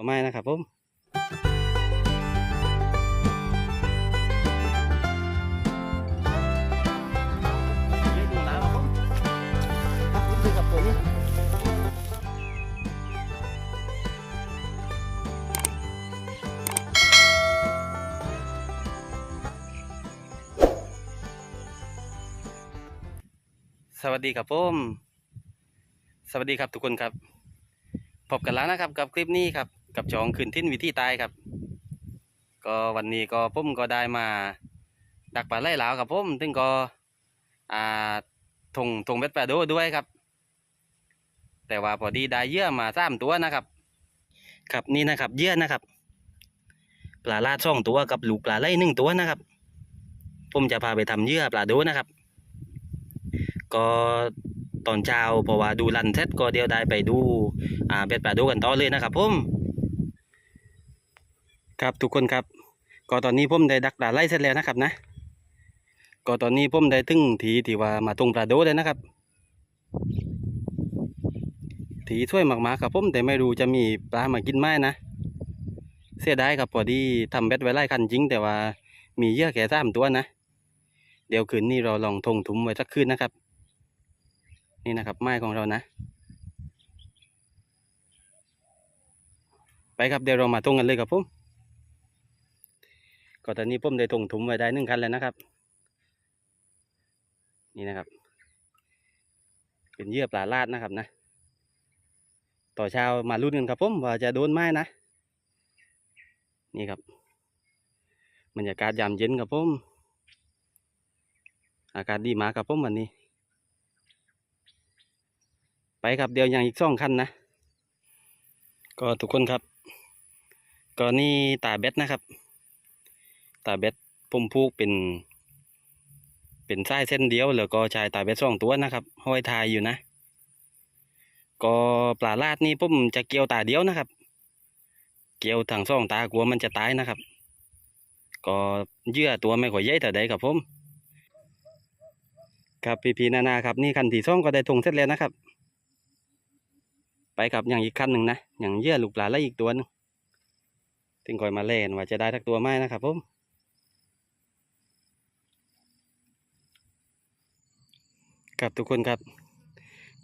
ตัวไม้นะครับผมเยอะอยู่แล้วครับผมครับผมดูกับตัวนี้สวัสดีครับผมสวัสดีครับทุกคนครับ พบกันแล้วนะครับกับคลิปนี้ครับ กับจองคืนทิ้นวิธีตายครับ ก็วันนี้ก็ผมก็ได้มา ดักปลาไหลหลาวครับผมซึ่งก็อ่าทงทงเบ็ดปลาโดด้วยครับ แต่ว่าพอดีได้เยื่อมาสามตัวนะครับ ครับนี่นะครับเยื่อนะครับปลาลาดสองตัวกับลูกปลาไหลหนึ่งตัวนะครับผมจะพาไปทำเยื่อปลาโดนะครับ ก็ตอนเช้าเพราะว่าดูรันเสร็จก็เดียวได้ไปดูอ่าเบ็ดปลาดูกันต่อเลยนะครับผม ครับทุกคนครับ ก็ตอนนี้ผมได้ดักปลาไล่เสร็จแล้วนะครับนะ ก็ตอนนี้ผมได้ถึงทีที่ว่ามาตรงปลาโดเลยนะครับ ทีช่วยมากๆครับผมแต่ไม่รู้จะมีปลามากินไหมนะ เสียดายครับพอดีทำเบ็ดไว้ไล่คันจริง แต่ว่ามีเยื่อแค่สามตัวนะ เดี๋ยวคืนนี้เราลองทงถุมไว้สักคืนนะครับ นี่นะครับไม้ของเรานะไปครับเดี๋ยวเรามาตรงกันเลยครับผม ก็ตอนนี้ผมได้ตรงถุมไว้ได้หนึ่งคันแล้วนะครับ นี่นะครับ เป็นเยื่อปลาลาดนะครับนะ ต่อเช้ามาลุ้นกันครับผมว่าจะโดนไหมนะ นี่ครับบรรยากาศยามเย็นครับผมอากาศดีมากครับผมวันนี้ ไปครับเดี๋ยวยังอีกสองคันนะ ก็ทุกคนครับ ก็นี่ตาเบ็ดนะครับ ตาเบ็ดปุ่มพูกเป็นเป็นไสายเส้นเดียวแล้วก็ชายตาเบ็ดสองตัวนะครับ ห้อยทายอยู่นะ ก็ปลาลาดนี่ผมจะเกี่ยวตาเดียวนะครับ เกี่ยวทางสองตากลัวมันจะตายนะครับ ก็เยื่อตัวไม่ค่อยใหญ่แต่ใดครับผมครับพี่พีนานาครับนี่คันที่สองก็ได้ทงเสร็จแล้วนะครับ ไปกับอย่างอีกคันหนึ่งนะอย่างเยื่อลูกปลาแล้วอีกตัวหนึงถึงคอยมาเล่นว่าจะได้ทักตัวไหมนะครับผม ครับทุกคนครับ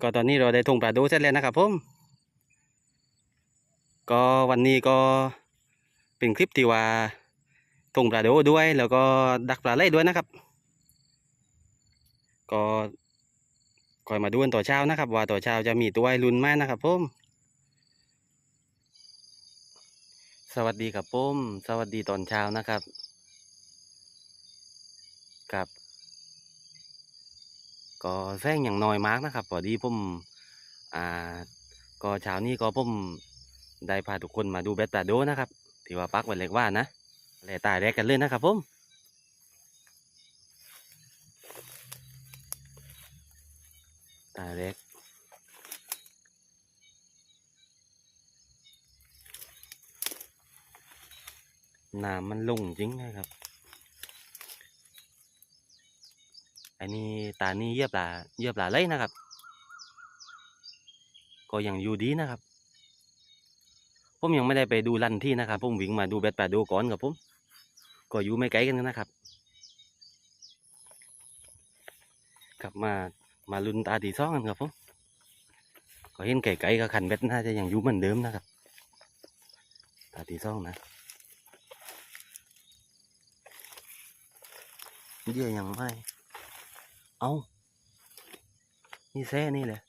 ก็ตอนนี้เราได้ทงปลาดูเสร็จแล้วนะครับผมก็วันนี้ก็เป็นคลิปที่ว่าทงปลาดูด้วย แล้วก็ดักปลาเล่ด้วยนะครับ ก็คอยมาดูกันต่อเช้านะครับ ว่าต่อเช้าจะมีตัวไอรุนไหมนะครับผมสวัสดีครับผมสวัสดีตอนเช้านะครับครับ ก็แซงอย่างน้อยมากนะครับพอดีผมอ่าก็เช้านี้ก็ผมได้พาทุกคนมาดูเบตตาโดนะครับที่ว่าปักไว้เล็กว่านะแหล่ตายแรกกันเลยนะครับผมตาเล็กน้ำมันลงจริงนะครับ อันนี้ตานี้เยียบปลาเยียบปลาเลยนะครับ ก็ยังอยู่ดีนะครับ ผมยังไม่ได้ไปดูรันที่นะครับ ผมวิ่งมาดูเบ็ดปลาดูก่อนครับผมก็อยู่ไม่ไกลกันนะครับ กลับมามาลุนตาตีสองกันครับผมก็เห็นไก่ๆกับขันเบ็ดน่าจะยังอยู่เหมือนเดิมนะครับ ตาตีสองนะเดี๋ยวยังไม่ เอานี่แซ่นี่แหละ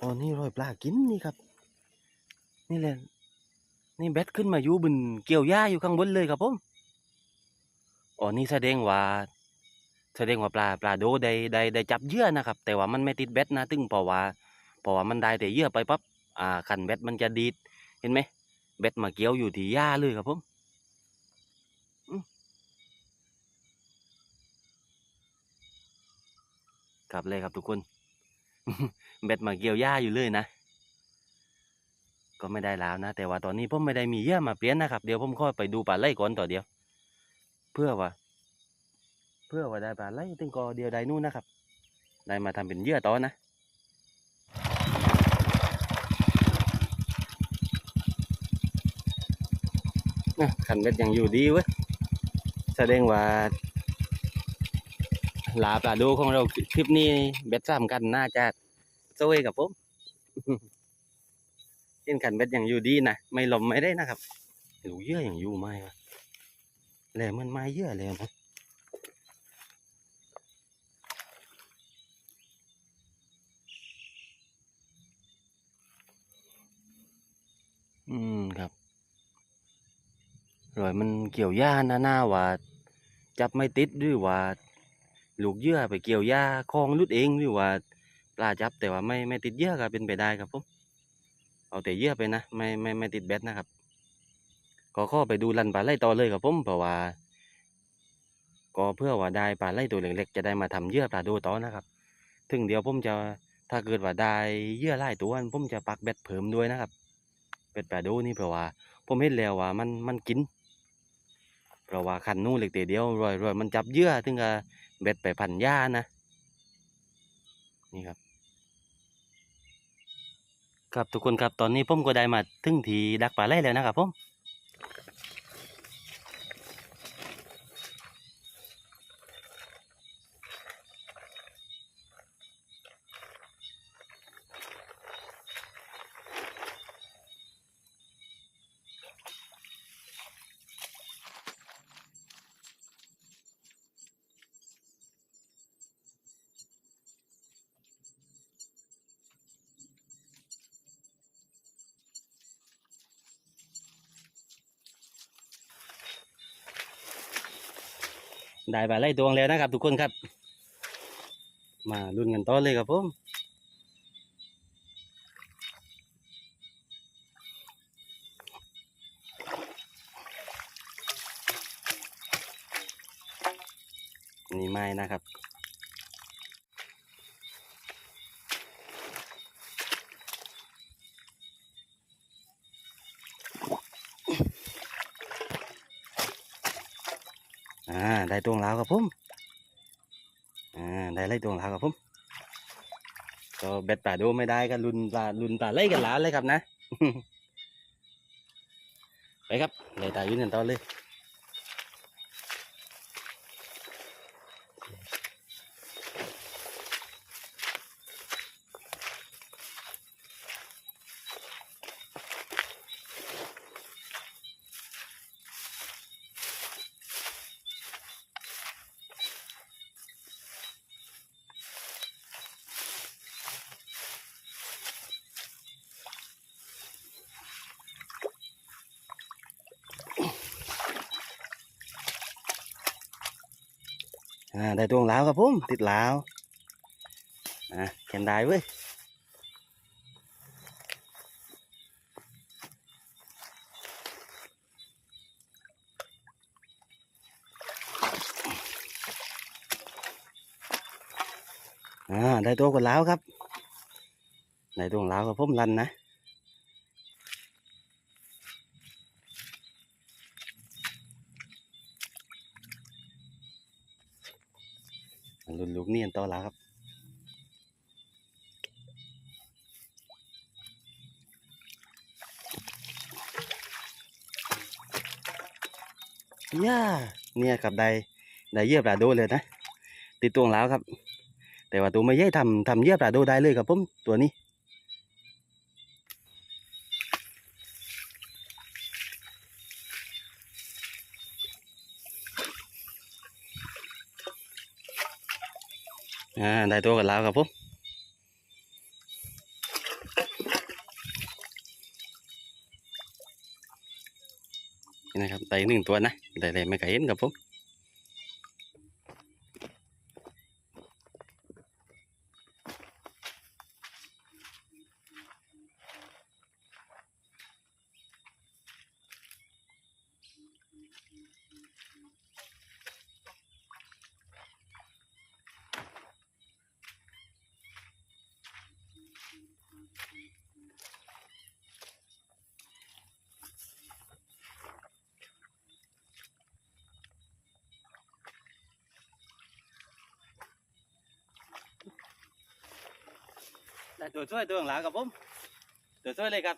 อ๋อนี่รอยปลากินนี่ครับ นี่แหละ นี่เบ็ดขึ้นมาอยู่บนเกี่ยวหญ้าอยู่ข้างบนเลยครับผมอ๋อนี่แสดงว่าแสดงว่าปลาปลาโดได้ได้ได้จับเยื่อนะครับ แต่ว่ามันไม่ติดเบ็ดนะตึงเพราะว่าเพราะว่ามันได้แต่เยื่อไปปั๊บอ่าขันเบ็ดมันจะดีดเห็นไหมเบ็ดมาเกี่ยวอยู่ที่หญ้าเลยครับผม ครับเลยครับทุกคน เบ็ดมาเกี่ยวหญ้าอยู่เลยนะ ก็ไม่ได้แล้วนะ แต่ว่าตอนนี้ผมไม่ได้มีเยื่อมาเปลี่ยนนะครับ เดี๋ยวผมค่อยไปดูปลาไหลก่อนต่อเดียว เพื่อว่า เพื่อว่าได้ปลาไหลตึงกอเดียวได้นู่นนะครับ ได้มาทำเป็นเยื่อต่อนะขันเบ็ดยังอยู่ดีเว้ยแสดงว่า ลาปลาดูของเราคลิปนี้เบ็ดสามกันน่าจะสวยกับผมเช่นขันเบ็ดอยังอยู่ดีนะไม่ลมไม่ได้นะครับหลูเยื่อยังอยู่ไมวะแหลมมันไม้เยื่อเลยนะอืมครับรอยมันเกี่ยวหญ้าหน้าหน้าว่า จับไม่ติดหรือว่า ลูกเยื่อไปเกี่ยวหญ้าคลองลุดเองหรือว่าปลาจับแต่ว่าไม่ไม่ติดเยื่อก็เป็นไปได้ครับผมเอาแต่เยื่อไปนะไม่ไม่ไม่ติดเบ็ดนะครับก็ข้อไปดูรันปลาไหลต่อเลยครับผมเพราะว่าก็เพื่อว่าได้ปลาไหลตัวเล็กๆจะได้มาทำเยื่อปลาดูต่อนะครับ ถึงเดียวผมจะถ้าเกิดว่าได้เยื่อหลายตัวผมจะปักเบ็ดเพิ่มด้วยนะครับเบ็ดปลาดูนี่เพราะว่า ผมเห็นแล้วว่ามันมันกิน เพราะว่าคันนู้นเล็กแต่เดียวรอยรอยมันจับเยื่อถึงกับเบ็ดไปพันหญ้านะ นี่ครับ ครับทุกคนครับตอนนี้ผมก็ได้มาถึงทีดักปลาไหลแล้วนะครับผม ได้ปลาไหลดวงแล้วนะครับ ทุกคนครับ มาลุ้นกันต่อเลยครับผมนี่ไม้นะครับ อ่า ได้ตวงแล้วครับผมอ่าได้ไล่ตวงแล้วครับผมก็เบ็ดปลาดูไม่ได้ก็ลุนปลาลุนปลาไล่กันหลานเลยครับนะ ไปครับเลยตายืนกันต่อเลย อ่าได้ตัวงเราครับผมติดลาวอ่าแคนได้เว้ยอ่าได้ตัวกับลาวครับได้ตัวของลาวครับผมลันนะ เนียนต่อแล้วครับย่าเนี่ยกับได้ได้เยื่อปลาโดเลยนะ ติดตัวแล้วครับ แต่ว่าตัวไม่ใหญ่ทำทำเยื่อปลาโดได้เลยครับผมตัวนี้ อ่า ได้ตัวกันแล้วครับผมนะครับได้หนึ่งตัวนะได้ได้ไม่ไกลเห็นครับผม ตัวช่วยตัวหลังรับผมตัวช่วยเลยครับ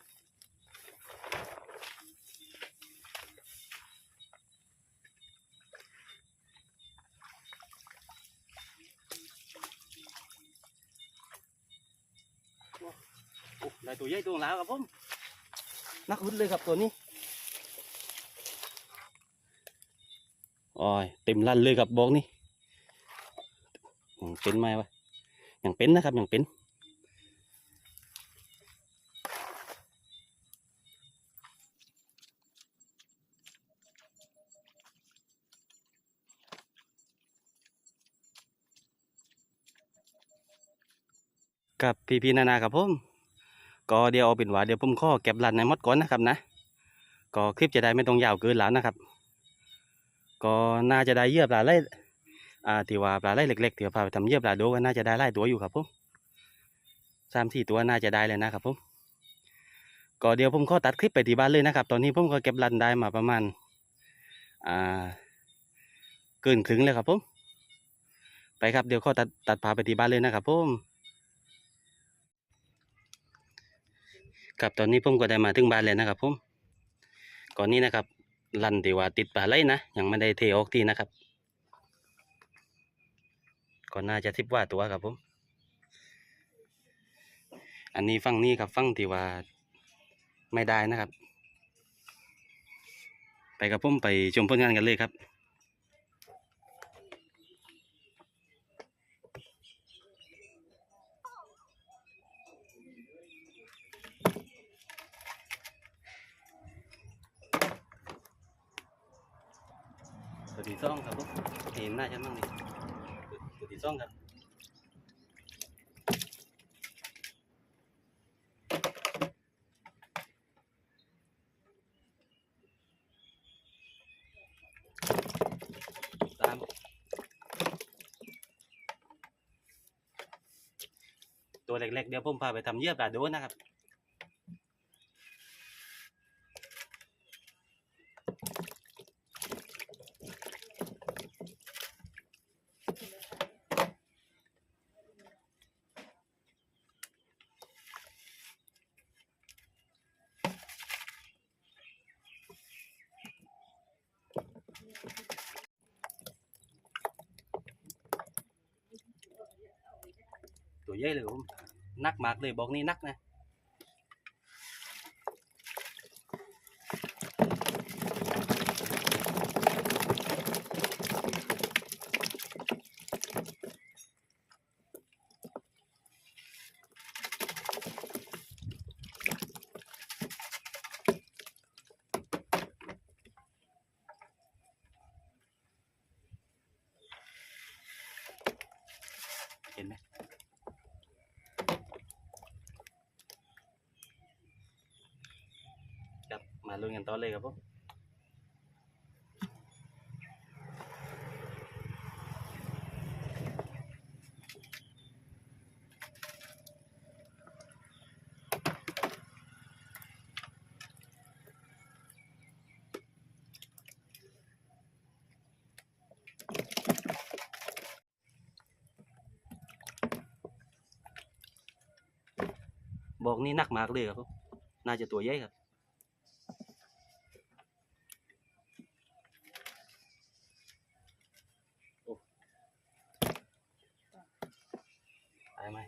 ได้ตัวใหญ่ตัวหลังรับผมนักวุ่นเลยครับตัวนี้อ๋อเต็มลันเลยครับบอกนี่เป็นไหมวะอย่างเป็นนะครับอย่างเป็น กับพี่พี่นานาครับผมก็เดี๋ยวเอาเป็นว่าเดี๋ยวผมข้อเก็บรันในมดก่อนนะครับนะ ก็คลิปจะได้ไม่ต้องยาวเกินแล้วนะครับ ก็น่าจะได้เยื่อปลาไล่อ่าที่ว่าปลาไล่เล็กๆที่ว่าพาไปทำเยื่อปลาโดก็น่าจะได้ไล่ตัวอยู่ครับผมสามสี่ตัวน่าจะได้เลยนะครับผมก็เดี๋ยวผมข้อตัดคลิปไปที่บ้านเลยนะครับ ตอนนี้ผมก็เก็บรันได้มาประมาณอ่าเกินครึ่งเลยครับผมไปครับเดี๋ยวข้อตัดตัดพาไปที่บ้านเลยนะครับผม ครับตอนนี้ผมก็ได้มาถึงบ้านแล้วนะครับผมก่อนนี้นะครับ ลันที่ว่าติดปลาไหลนะยังไม่ได้เทออกทีนะครับก็น่าจะทิบว่าตัวครับผม อันนี้ฟังนี้ครับฟังที่ว่าไม่ได้นะครับ ไปกับผมไปชมผลงานกันเลยครับ ตัวที่สองครับผมเห็นน่าจะมั่งนี่ ตัวที่สองครับตามตัวเล็กๆเดี๋ยวผมพาไปทำเยื่อปลาโดนนะครับ ตัวใหญ่เลยผมนักมากเลยบอกนี่นักนะ มาลุ้นกันต่อเลยครับผมบอกนี่นักมากเลยครับผมน่าจะตัวใหญ่ครับ ตายไหม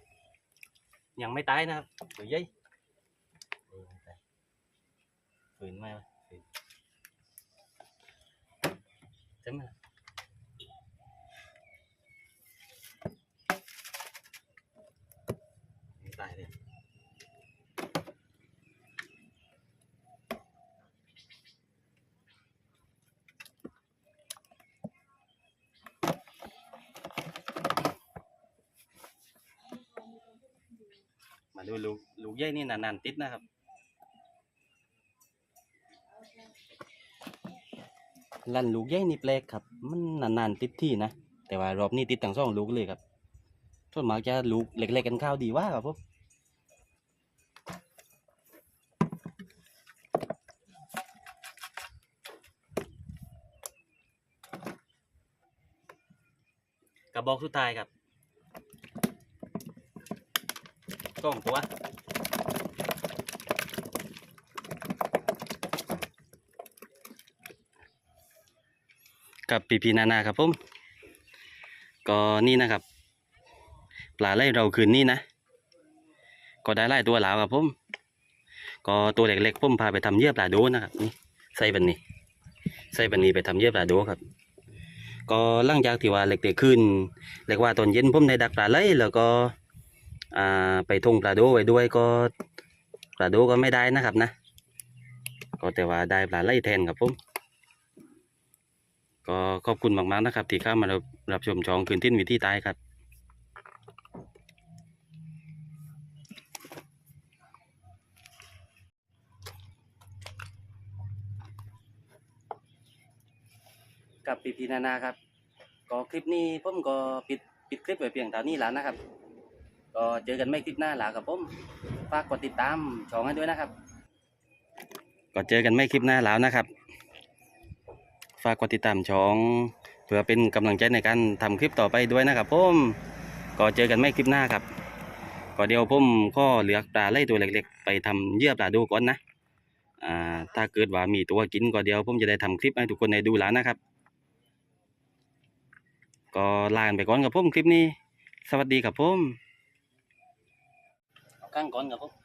ยังไม่ตายนะครับตัวใหญ่เออไม่ตายฝืนไหมวะฝืนใช่ไหมล่ะไม่ตายเลยมา ดูลูกลูกใหญ่นี่นานๆติดนะครับ ลันลูกใหญ่นี่แปลกครับ มันนานๆติดที่นะ แต่ว่ารอบนี้ติดทั้งสองลูกเลยครับส่วนมากจะลูกเล็กๆกันข้าวดีว่าครับผมกระบอกสุดท้ายครับ สองตัวกับปีพีนานาครับผมก็นี่นะครับ ปลาไล่เราคืนนี้นะ ก็ได้ไล่ตัวหลาวครับผมก็ตัวเล็กๆผมพาไปทำเยื่อปลาโดนะครับนี่ใส่บันนี้ ใส่บันนี้ไปทำเยื่อปลาโดครับ ก็หลังจากที่ว่าเล็กๆขึ้นเรียกว่าตอนเย็นผมได้ดักปลาไหลแล้วก็ ไปทุ่งปลาโดไว้ด้วยก็ปลาโดก็ไม่ได้นะครับนะ ก็แต่ว่าได้ปลาไหลแทนครับผมก็ขอบคุณมากๆนะครับ ที่เข้ามารับรับชมช่องคืนทิ้นวิธีตายครับกับปีพีนานาครับ ก็คลิปนี้ผมก็ปิดปิดคลิปไว้เพียงเท่านี้แล้วนะครับ ก็เจอกันไม่คลิปหน้าหลากับผมฝากกดติดตามช่องให้ด้วยนะครับ ก็เจอกันไม่คลิปหน้าแล้วนะครับ ฝากกดติดตามช่องเพื่อเป็นกำลังใจในการทำคลิปต่อไปด้วยนะครับผมก็เจอกันไม่คลิปหน้าครับ ก็เดี๋ยวผมก็เหลือกปลาไล่ตัวเล็กๆ ไปทำเยื่อปลาดูก่อนนะอ่าถ้าเกิดว่ามีตัวกินก็เดี๋ยวผมจะได้ทำคลิปให้ทุกคนได้ดูแล้วนะครับ ก็ลากันไปก่อนกับผมคลิปนี้ สวัสดีครับผม เอากั้